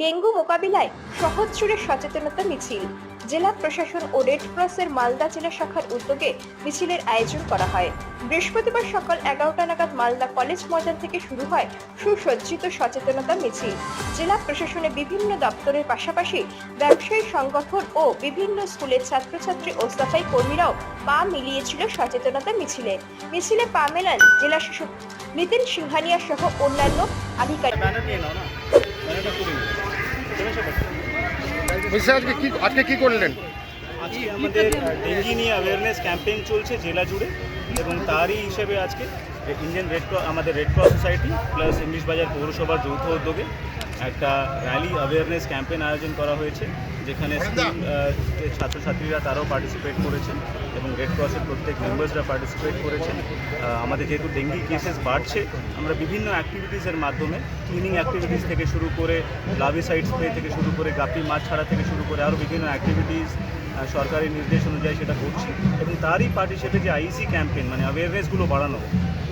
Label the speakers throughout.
Speaker 1: Dengue মোকাবিলায় শহর জুড়ে সচেতনতা মিছিল। জেলা প্রশাসন ও রেড ক্রসের মালদা জেলা শাখার উদ্যোগে মিছিলের আয়োজন করা হয়। বৃহস্পতিবার সকাল এগারোটা নাগাদ মালদা কলেজ ময়দান থেকে শুরু হয় সুসজ্জিত সচেতনতা মিছিল। জেলা প্রশাসনের বিভিন্ন দপ্তরের পাশাপাশি ব্যবসায়ী সংগঠন ও বিভিন্ন স্কুলের ছাত্রছাত্রী ও সাফাই কর্মীরাও পা মিলিয়েছিল সচেতনতা মিছিলে। মিছিলে পা মেলান জেলা শাসক নিতিন সিংহানিয়া সহ অন্যান্য আধিকারিক।
Speaker 2: বলছি আজকে কি আজকে কি করলেন?
Speaker 3: আজকে আমাদের ডেঙ্গি নিয়ে অ্যাওয়ারনেস ক্যাম্পেইন চলছে জেলা জুড়ে, এবং তারই হিসেবে আজকে ইন্ডিয়ান রেড ক্রস আমাদের Red Cross Society plus English Bazar পৌরসভার যৌথ উদ্যোগে একটা র্যালি অ্যাওয়ারনেস ক্যাম্পেইন আয়োজন করা হয়েছে যেখানে স্কুল ছাত্রছাত্রীরা তারাও পার্টিসিপেট করেছেন এবং রেড ক্রসের প্রত্যেক মেম্বার্সরা পার্টিসিপেট করেছেন আমাদের যেহেতু ডেঙ্গি কেসেস বাড়ছে আমরা বিভিন্ন অ্যাক্টিভিটিসের মাধ্যমে ক্লিনিং অ্যাক্টিভিটিস থেকে শুরু করে লাভি লাভিসাইড স্প্রে থেকে শুরু করে গাপি মাছ ছাড়া থেকে শুরু করে আরও বিভিন্ন অ্যাক্টিভিটিস সরকারি নির্দেশ অনুযায়ী সেটা করছি এবং তারই পার্ট হিসেবে যে আইসি ক্যাম্পেইন মানে অ্যাওয়ারনেসগুলো বাড়ানো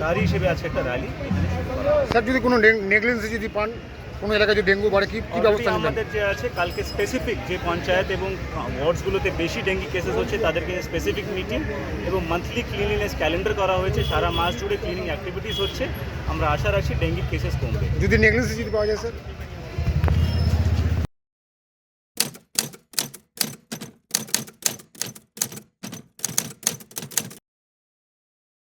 Speaker 3: তারই হিসেবে আজকে একটা র্যালি।
Speaker 2: স্যার যদি কোনো নেগলেন্সি যদি পান কোনো এলাকায় যদি ডেঙ্গু বাড়ে কি কি ব্যবস্থা নেবেন?
Speaker 3: আমাদের যে আছে কালকে স্পেসিফিক যে পঞ্চায়েত এবং ওয়ার্ডসগুলোতে বেশি ডেঙ্গি কেসেস হচ্ছে তাদেরকে স্পেসিফিক মিটিং এবং মান্থলি ক্লিনিনেস ক্যালেন্ডার করা হয়েছে। সারা মাস জুড়ে ক্লিনিং অ্যাক্টিভিটিস হচ্ছে। আমরা আশা রাখছি ডেঙ্গি কেসেস কমবে।
Speaker 2: যদি নেগলিজেন্স যদি পাওয়া যায় স্যার